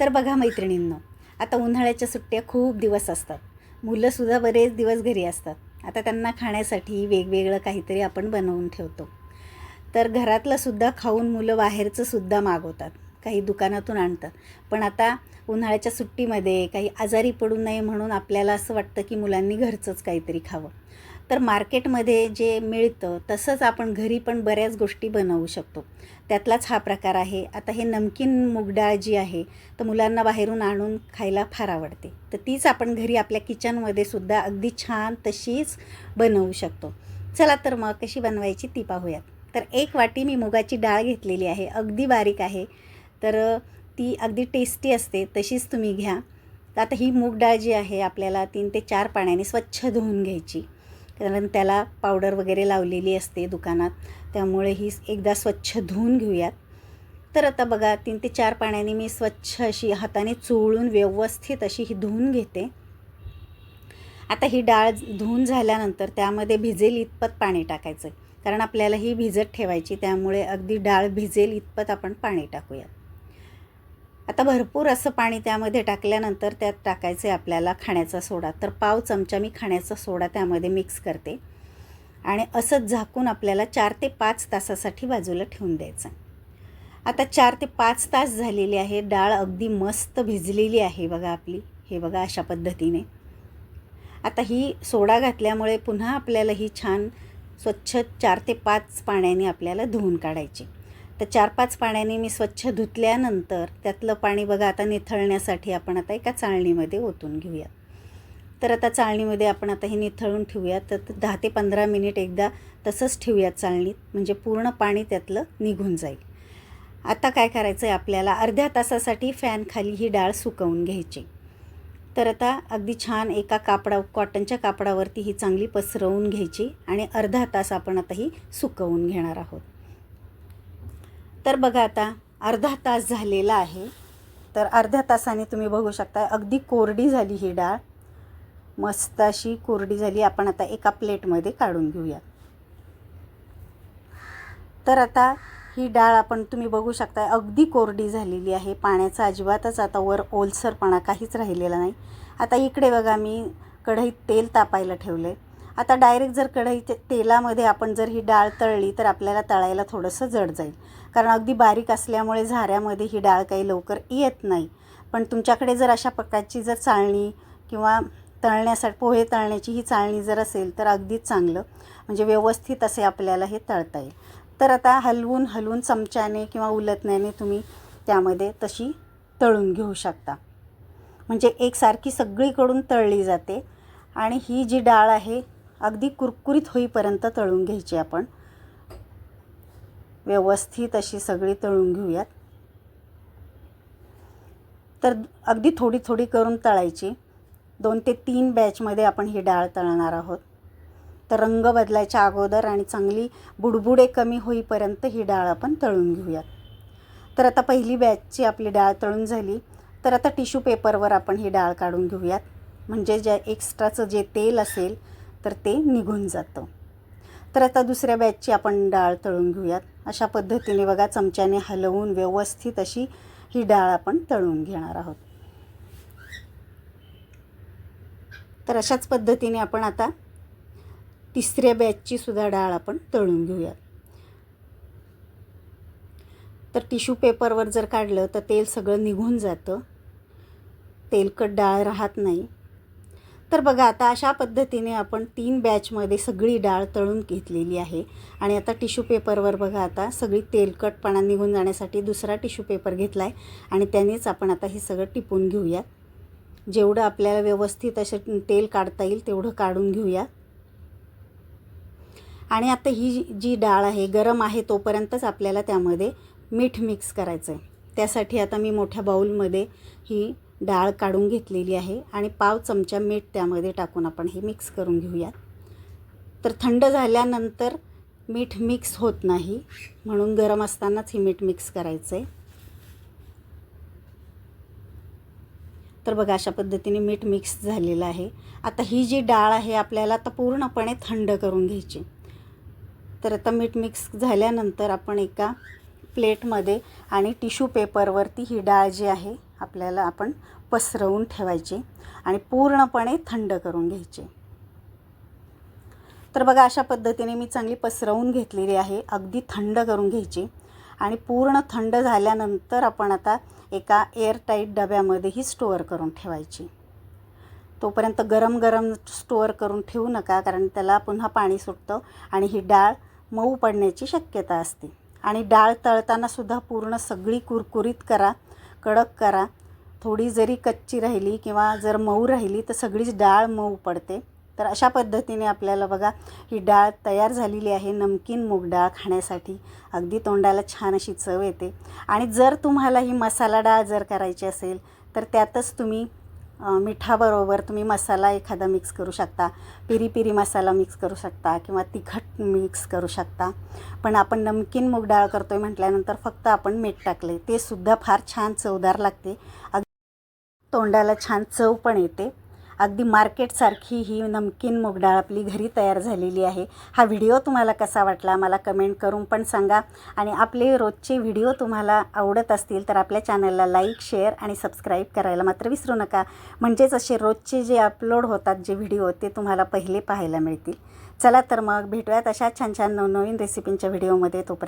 तर बघा मैत्रिणींनो आता उन्हाळ्याच्या सुट्ट्या खूप दिवस असतात. मुलंसुद्धा बरेच दिवस घरी असतात. आता त्यांना खाण्यासाठी वेगवेगळं काहीतरी आपण बनवून ठेवतो. तर घरातलंसुद्धा खाऊन मुलं बाहेरचंसुद्धा मागवतात. काही दुकानातून आणतात. पण आता उन्हाळ्याच्या सुट्टीमध्ये काही आजारी पडू नये म्हणून आपल्याला असं वाटतं की मुलांनी घरचंच काहीतरी खावं. तर मार्केटमध्ये जे मिळतं तसंच आपण घरी पण बऱ्याच गोष्टी बनवू शकतो. त्यातलाच हा प्रकार आहे. आता हे नमकीन मूगडाळ जी आहे तर मुलांना बाहेरून आणून खायला फार आवडते. तर तीच आपण घरी आपल्या किचनमध्ये सुद्धा अगदी छान तशीच बनवू शकतो. चला तर मग कशी बनवायची ती पाहूयात. तर एक वाटी मी मुगाची डाळ घेतलेली आहे. अगदी बारीक आहे. तर ती अगदी टेस्टी असते तशीच तुम्ही घ्या. तर आता ही मूग डाळ जी आहे आपल्याला तीन ते चार पाण्याने स्वच्छ धुवून घ्यायची. कारण त्याला पावडर वगैरे लावलेली असते दुकानात. त्यामुळे ही एकदा स्वच्छ धुवून घेऊयात. तर आता बघा तीन ते चार पाण्याने मी स्वच्छ अशी हाताने चोळून व्यवस्थित अशी ही धुवून घेते. आता ही डाळ धुवून झाल्यानंतर त्यामध्ये भिजेल इतपत पाणी टाकायचं. कारण आपल्याला ही भिजत ठेवायची त्यामुळे अगदी डाळ भिजेल इतपत आपण पाणी टाकूयात. आता भरपूर असं पाणी त्यामध्ये टाकल्यानंतर त्यात टाकायचे आपल्याला खाण्याचा सोडा. तर पाव चमचा मी खाण्याचा सोडा त्यामध्ये मिक्स करते. आणि असंच झाकून आपल्याला चार ते पाच तासासाठी बाजूला ठेवून द्यायचं. आता चार ते पाच तास झालेले आहे. डाळ अगदी मस्त भिजलेली आहे बघा आपली. हे बघा अशा पद्धतीने. आता ही सोडा घातल्यामुळे पुन्हा आपल्याला ही छान स्वच्छ चार ते पाच पाण्याने आपल्याला धुवून काढायची. तर चार पाच पाण्याने मी स्वच्छ धुतल्यानंतर त्यातलं पाणी बघा आता निथळण्यासाठी आपण आता एका चाळणीमध्ये ओतून घेऊयात. तर आता चाळणीमध्ये आपण आता हे निथळून ठेवूयात. तर दहा ते पंधरा मिनिट एकदा तसंच ठेवूयात चाळणीत. म्हणजे पूर्ण पाणी त्यातलं निघून जाईल. आता काय करायचं आहे आपल्याला? अर्ध्या तासासाठी फॅन खाली ही डाळ सुकवून घ्यायची. तर आता अगदी छान एका कापडा कॉटनच्या कापडावरती ही चांगली पसरवून घ्यायची आणि अर्धा तास आपण आता ही सुकवून घेणार आहोत. तर बघा आता अर्धा तास झालेला आहे. तर अर्ध्या तासाने तुम्ही बघू शकता अगदी कोरडी झाली ही डाळ. मस्त अशी कोरडी झाली आपण आता एका प्लेटमध्ये काढून घेऊया. तर आता ही डाळ आपण तुम्ही बघू शकता अगदी कोरडी झालेली आहे. पाण्याचा अजिबातच आता वर ओलसरपणा काहीच राहिलेला नाही. आता इकडे बघा मी कढईत तेल तापायला ठेवलं आहे आता डायरेक्ट जर कढई ते तेलामध्ये आपण जर ही डाळ तळली तर आपल्याला तळायला थोडंसं जड जाईल. कारण अगदी बारीक असल्यामुळे झाऱ्यामध्ये ही डाळ काही लवकर येत नाही. पण तुमच्याकडे जर अशा प्रकारची जर चाळणी किंवा तळण्यासाठी पोहे तळण्याची ही चाळणी जर असेल तर अगदीच चांगलं. म्हणजे व्यवस्थित असे आपल्याला हे तळता येईल. तर आता हलवून हलवून चमच्याने किंवा उलटण्याने तुम्ही त्यामध्ये तशी तळून घेऊ शकता. म्हणजे एकसारखी सगळीकडून तळली जाते. आणि ही जी डाळ आहे अगदी कुरकुरीत होईपर्यंत तळून घ्यायची आपण. व्यवस्थित अशी सगळी तळून घेऊयात. तर अगदी थोडी थोडी करून तळायची. दोन ते तीन बॅचमध्ये आपण ही डाळ तळणार आहोत. तर रंग बदलायच्या अगोदर आणि चांगली बुडबुडे कमी होईपर्यंत ही डाळ आपण तळून घेऊयात. तर आता पहिली बॅचची आपली डाळ तळून झाली. तर आता टिश्यू पेपरवर आपण ही डाळ काढून घेऊयात. म्हणजे ज्या एक्स्ट्राचं जे तेल असेल तर ते निघून जातं. तर आता दुसऱ्या बॅचची आपण डाळ तळून घेऊयात. अशा पद्धतीने बघा चमच्याने हलवून व्यवस्थित अशी ही डाळ आपण तळून घेणार आहोत. तर अशाच पद्धतीने आपण आता तिसऱ्या बॅचची सुद्धा डाळ आपण तळून घेऊयात. तर टिश्यू पेपरवर जर काढलं तर तेल सगळं निघून जातं. तेलकट डाळ राहत नाही. तर बघा आता अशा पद्धतीने आपण तीन बॅचमध्ये सगळी डाळ तळून घेतलेली आहे. आणि आता टिश्यू पेपरवर बघा आता सगळी तेलकटपणा निघून जाण्यासाठी दुसरा टिश्यू पेपर घेतला आहे आणि त्यानेच आपण आता हे सगळं टिपून घेऊयात. जेवढं आपल्याला व्यवस्थित असं तेल काढता येईल तेवढं काढून घेऊया आणि आता ही जी डाळ आहे गरम आहे तोपर्यंतच आपल्याला त्यामध्ये मीठ मिक्स करायचं आहे त्यासाठी आता मी मोठ्या बाऊलमध्ये ही डाळ काढून घेतलेली आहे आणि पाव चमचा मीठ त्यामध्ये टाकून आपण हे मिक्स करून घेऊयात. तर थंड झाल्यानंतर मीठ मिक्स होत नाही म्हणून गरम असतानाच हे मीठ मिक्स करायचं आहे तर बघा अशा पद्धतीने मीठ मिक्स झालेलं आहे. आता ही जी डाळ आहे आपल्याला आता पूर्णपणे थंड करून घ्यायची. तर आता मीठ मिक्स झाल्यानंतर आपण एका प्लेटमध्ये आणि टिश्यू पेपरवरती ही डाळ जी आहे आपल्याला आपण पसरवून ठेवायचे आणि पूर्णपणे थंड करून घ्यायचे. तर बघा अशा पद्धतीने मी चांगली पसरवून घेतलेली आहे. अगदी थंड करून घ्यायची आणि पूर्ण थंड झाल्यानंतर आपण आता एका एअरटाईट डब्यामध्ये ही स्टोअर करून ठेवायची. तोपर्यंत गरम गरम स्टोअर करून ठेवू नका कारण त्याला पुन्हा पाणी सुटतं आणि ही डाळ मऊ पडण्याची शक्यता असते. आणि डाळ तळताना सुद्धा पूर्ण सगळी कुरकुरीत करा. कडक करा. थोडी जरी कच्ची राहिली किंवा जर मऊ राहिली तर सगळीच डाळ मऊ पडते. तर अशा पद्धतीने आपल्याला बघा ही डाळ तयार झालेली आहे नमकीन मूग डाळ खाण्यासाठी. अगदी तोंडाला छान अशी चव येते. आणि जर तुम्हाला ही मसाला डाळ जर करायची असेल तर त्यातच तुम्ही मिठाबरोबर तुम्ही मसाला एखादा मिक्स करू शकता. पिरी पिरी मसाला मिक्स करू शकता किंवा तिखट मिक्स करू शकता. पण आपण नमकीन मूग डाळ करतो आहे म्हटल्यानंतर फक्त आपण मीठ टाकले ते सुद्धा फार छान चवदार लागते. अग तोंडाला छान चव पण येते. अगदी मार्केटसारखी ही नमकीन मूग डाळ आपली घरी तयार झालेली आहे. हा व्हिडिओ तुम्हाला कसा वाटला मला कमेंट करून पण सांगा. आणि आपले रोजचे व्हिडिओ तुम्हाला आवडत असतील तर आपल्या चॅनलला लाईक शेअर आणि सबस्क्राईब करायला मात्र विसरू नका. म्हणजेच असे रोजचे जे अपलोड होतात जे व्हिडिओ ते तुम्हाला पहिले पाहायला मिळतील. चला तर मग भेटूयात अशा छान छान नवनवीन रेसिपींच्या व्हिडिओमध्ये. तोपर्यंत